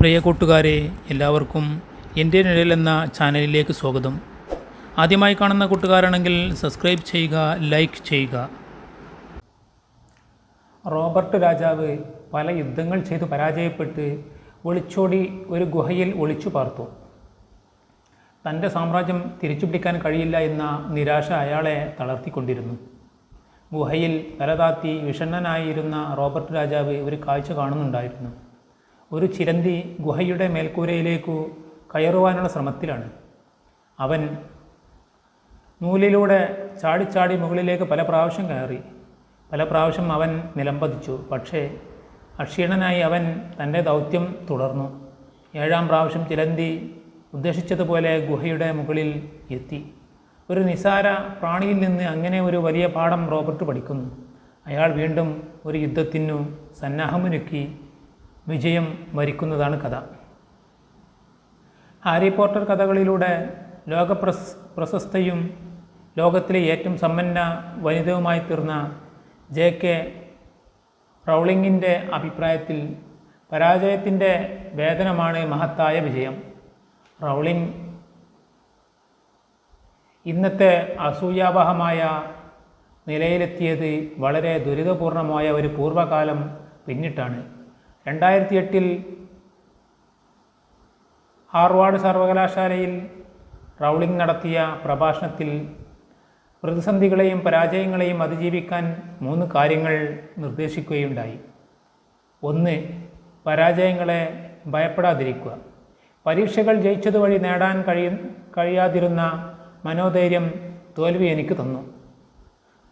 പ്രിയ കൂട്ടുകാരെ എല്ലാവർക്കും എന്റെ നിഴൽ എന്ന ചാനലിലേക്ക് സ്വാഗതം. ആദ്യമായി കാണുന്ന കൂട്ടുകാരാണെങ്കിൽ സബ്സ്ക്രൈബ് ചെയ്യുക ലൈക്ക് ചെയ്യുക. റോബർട്ട് രാജാവ് പല യുദ്ധങ്ങൾ ചെയ്തു പരാജയപ്പെട്ട് ഒളിച്ചോടി ഒരു ഗുഹയിൽ ഒളിച്ചു പാർത്തു. തന്റെ സാമ്രാജ്യം തിരിച്ചുപിടിക്കാൻ കഴിയില്ല എന്ന നിരാശ അയാളെ തളർത്തിക്കൊണ്ടിരുന്നു. ഗുഹയിൽ തലതാത്തി വിഷണ്ണനായിരുന്ന റോബർട്ട് രാജാവ് ഒരു കാഴ്ച കാണുന്നുണ്ടായിരുന്നു. ഒരു ചിരന്തി ഗുഹയുടെ മേൽക്കൂരയിലേക്കു കയറുവാനുള്ള ശ്രമത്തിലാണ്. അവൻ നൂലിലൂടെ ചാടിച്ചാടി മുകളിലേക്ക് പല പ്രാവശ്യം കയറി. പല പ്രാവശ്യം അവൻ നിലംപതിച്ചു. പക്ഷേ അക്ഷീണനായി അവൻ തന്റെ ദൗത്യം തുടർന്നു. ഏഴാം പ്രാവശ്യം ചിലന്തി ഉദ്ദേശിച്ചതുപോലെ ഗുഹയുടെ മുകളിൽ എത്തി. ഒരു നിസാര പ്രാണിയിൽ നിന്ന് അങ്ങനെ ഒരു വലിയ പാഠം റോബർട്ട് പഠിക്കുന്നു. അയാൾ വീണ്ടും ഒരു യുദ്ധത്തിനു സന്നാഹമൊരുക്കി വിജയം വരിക്കുന്നതാണ് കഥ. ഹാരി പോട്ടർ കഥകളിലൂടെ ലോക പ്രസ് പ്രശസ്തയും ലോകത്തിലെ ഏറ്റവും സമ്പന്ന വനിതയുമായി തീർന്ന ജെ കെ റൗളിങ്ങിന്റെ അഭിപ്രായത്തിൽ പരാജയത്തിന്റെ വേദനമാണ് മഹത്തായ വിജയം. റൗളിംഗ് ഇന്നത്തെ അസൂയാവഹമായ നിലയിലെത്തിയത് വളരെ ദുരിതപൂർണമായ ഒരു പൂർവകാലം പിന്നിട്ടാണ്. രണ്ടായിരത്തി എട്ടിൽ ഹാർവാർഡ് സർവകലാശാലയിൽ റൗളിംഗ് നടത്തിയ പ്രഭാഷണത്തിൽ പ്രതിസന്ധികളെയും പരാജയങ്ങളെയും അതിജീവിക്കാൻ മൂന്ന് കാര്യങ്ങൾ നിർദ്ദേശിക്കുകയുണ്ടായി. ഒന്ന് പരാജയങ്ങളെ ഭയപ്പെടാതിരിക്കുക. പരീക്ഷകൾ ജയിച്ചതുവഴി നേടാൻ കഴിയ കഴിയാതിരുന്ന മനോധൈര്യം തോൽവി എനിക്ക് തന്നു.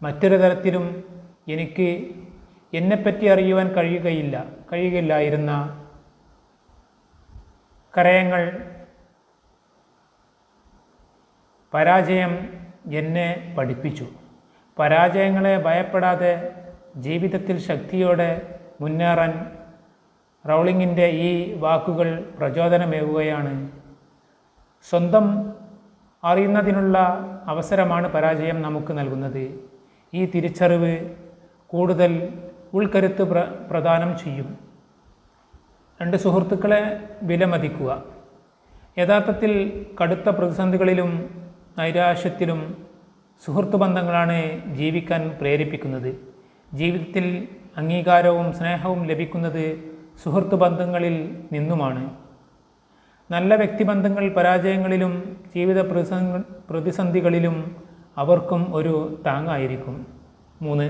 മറ്റൊരു തരത്തിലും എനിക്ക് എന്നെപ്പറ്റി അറിയുവാൻ കഴിയുകയില്ല കഴിയുകയില്ലായിരുന്ന കരയങ്ങൾ പരാജയം എന്നെ പഠിപ്പിച്ചു. പരാജയങ്ങളെ ഭയപ്പെടാതെ ജീവിതത്തിൽ ശക്തിയോടെ മുന്നേറാൻ റൗളിങ്ങിന്റെ ഈ വാക്കുകൾ പ്രചോദനമേകുകയാണ്. സ്വന്തം അറിയുന്നതിനുള്ള അവസരമാണ് പരാജയം നമുക്ക് നൽകുന്നത്. ഈ തിരിച്ചറിവ് കൂടുതൽ ഉൾക്കരുത്ത് പ്ര പ്രദാനം ചെയ്യും. രണ്ട് സുഹൃത്തുക്കളെ വിലമതിക്കുക. യഥാർത്ഥത്തിൽ കടുത്ത പ്രതിസന്ധികളിലും നൈരാശ്യത്തിലും സുഹൃത്തു ബന്ധങ്ങളാണ് ജീവിക്കാൻ പ്രേരിപ്പിക്കുന്നത്. ജീവിതത്തിൽ അംഗീകാരവും സ്നേഹവും ലഭിക്കുന്നത് സുഹൃത്തു ബന്ധങ്ങളിൽ നിന്നുമാണ്. നല്ല വ്യക്തിബന്ധങ്ങൾ പരാജയങ്ങളിലും ജീവിത പ്രതിസന്ധി പ്രതിസന്ധികളിലും അവർക്കും ഒരു താങ്ങായിരിക്കും മൂന്ന്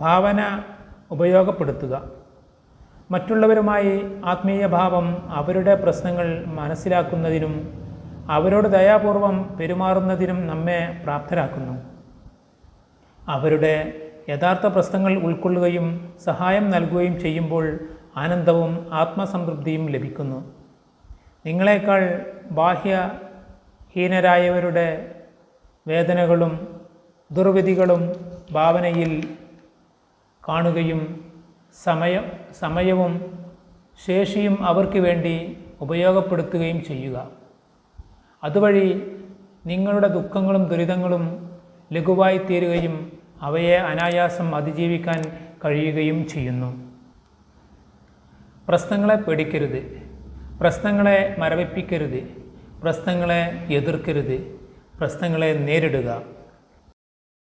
ഭാവന ഉപയോഗപ്പെടുത്തുക. മറ്റുള്ളവരുമായി ആത്മീയ ഭാവം അവരുടെ പ്രശ്നങ്ങൾ മനസ്സിലാക്കുന്നതിനും അവരോട് ദയാപൂർവം പെരുമാറുന്നതിനും നമ്മെ പ്രാപ്തരാക്കുന്നു. അവരുടെ യഥാർത്ഥ പ്രശ്നങ്ങൾ ഉൾക്കൊള്ളുകയും സഹായം നൽകുകയും ചെയ്യുമ്പോൾ ആനന്ദവും ആത്മസംതൃപ്തിയും ലഭിക്കുന്നു. നിങ്ങളെക്കാൾ ബാഹ്യ ബാഹ്യഹീനരായവരുടെ വേദനകളും ദുർവിധികളും ഭാവനയിൽ കാണുകയും സമയം സമയവും ശേഷിയും അവർക്ക് വേണ്ടി ഉപയോഗപ്പെടുത്തുകയും ചെയ്യുക. അതുവഴി നിങ്ങളുടെ ദുഃഖങ്ങളും ദുരിതങ്ങളും ലഘുവായി തീരുകയും അവയെ അനായാസം അതിജീവിക്കാൻ കഴിയുകയും ചെയ്യുന്നു. പ്രശ്നങ്ങളെ പേടിക്കരുത്. പ്രശ്നങ്ങളെ മരവിപ്പിക്കരുത്. പ്രശ്നങ്ങളെ എതിർക്കരുത്. പ്രശ്നങ്ങളെ നേരിടുക.